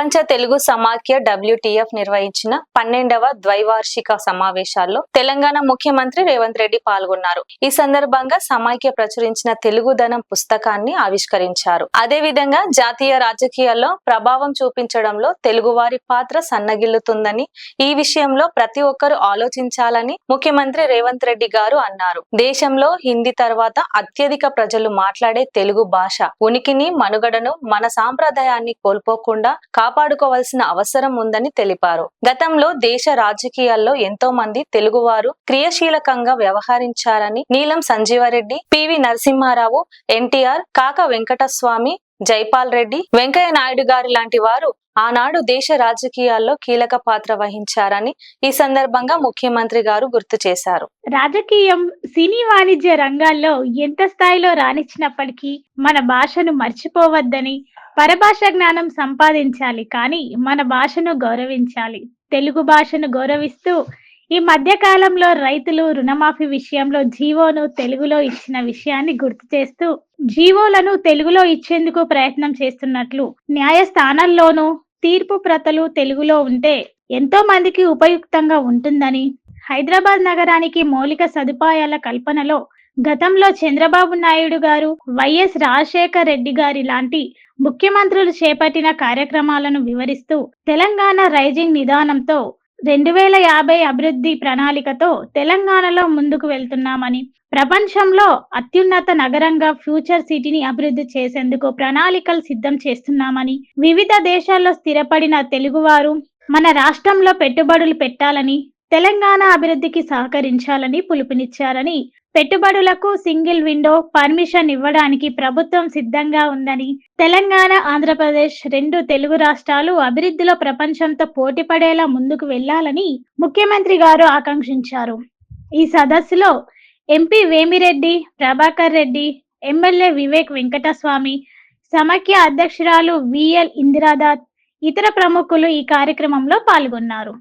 ప్రపంచ తెలుగు సమాఖ్య డబ్ల్యూటీఎఫ్ నిర్వహించిన పన్నెండవ ద్వైవార్షిక సమావేశాల్లో తెలంగాణ ముఖ్యమంత్రి రేవంత్ రెడ్డి పాల్గొన్నారు. ఈ సందర్భంగా సమాఖ్య ప్రచురించిన తెలుగుదనం పుస్తకాన్ని ఆవిష్కరించారు. అదేవిధంగా జాతీయ రాజకీయాల్లో ప్రభావం చూపించడంలో తెలుగువారి పాత్ర సన్నగిల్లుతుందని ఈ విషయంలో ప్రతి ఒక్కరూ ఆలోచించాలని ముఖ్యమంత్రి రేవంత్ రెడ్డి గారు అన్నారు. దేశంలో హిందీ తర్వాత అత్యధిక ప్రజలు మాట్లాడే తెలుగు భాష ఉనికిని మనుగడను మన సాంప్రదాయాన్ని కోల్పోకుండా కాపాడుకోవాల్సిన అవసరం ఉందని తెలిపారు. గతంలో దేశ రాజకీయాల్లో ఎంతో మంది తెలుగువారు క్రియాశీలకంగా వ్యవహరించారని నీలం సంజీవారెడ్డి పివి నరసింహారావు ఎన్టీఆర్ కాక వెంకటస్వామి జైపాల్ రెడ్డి వెంకయ్య నాయుడు గారు లాంటి వారు ఆనాడు దేశ రాజకీయాల్లో కీలక పాత్ర వహించారని ఈ సందర్భంగా ముఖ్యమంత్రి గారు గుర్తు చేశారు. రాజకీయం సినీ వాణిజ్య రంగాల్లో ఎంత స్థాయిలో రాణించినప్పటికీ మన భాషను మర్చిపోవద్దని పరభాష జ్ఞానం సంపాదించాలి కానీ మన భాషను గౌరవించాలి. తెలుగు భాషను గౌరవిస్తూ ఈ మధ్య కాలంలో రైతులు రుణమాఫీ విషయంలో జీవోను తెలుగులో ఇచ్చిన విషయాన్ని గుర్తు చేస్తూ జీవోలను తెలుగులో ఇచ్చేందుకు ప్రయత్నం చేస్తున్నట్లు న్యాయస్థానాల్లోనూ తీర్పు ప్రతలు తెలుగులో ఉంటే ఎంతో మందికి ఉపయుక్తంగా ఉంటుందని. హైదరాబాద్ నగరానికి మౌలిక సదుపాయాల కల్పనలో గతంలో చంద్రబాబు నాయుడు గారు వైఎస్ రాజశేఖర్ రెడ్డి గారి లాంటి ముఖ్యమంత్రులు చేపట్టిన కార్యక్రమాలను వివరిస్తూ తెలంగాణ రైజింగ్ నిదానంతో రెండు వేల యాభై అభివృద్ధి ప్రణాళికతో తెలంగాణలో ముందుకు వెళ్తున్నామని ప్రపంచంలో అత్యున్నత నగరంగా ఫ్యూచర్ సిటీని అభివృద్ధి చేసేందుకు ప్రణాళికలు సిద్ధం చేస్తున్నామని వివిధ దేశాల్లో స్థిరపడిన తెలుగువారు మన రాష్ట్రంలో పెట్టుబడులు పెట్టాలని తెలంగాణ అభివృద్ధికి సహకరించాలని పిలుపునిచ్చారని పెట్టుబడులకు సింగిల్ విండో పర్మిషన్ ఇవ్వడానికి ప్రభుత్వం సిద్ధంగా ఉందని తెలంగాణ ఆంధ్రప్రదేశ్ రెండు తెలుగు రాష్ట్రాలు అభివృద్ధిలో ప్రపంచంతో పోటీపడేలా ముందుకు వెళ్ళాలని ముఖ్యమంత్రి గారు ఆకాంక్షించారు. ఈ సదస్సులో ఎంపీ వేమిరెడ్డి ప్రభాకర్ రెడ్డి ఎమ్మెల్యే వివేక్ వెంకటస్వామి సమాఖ్య అధ్యక్షురాలు విఎల్ ఇందిరాదాత్ ఇతర ప్రముఖులు ఈ కార్యక్రమంలో పాల్గొన్నారు.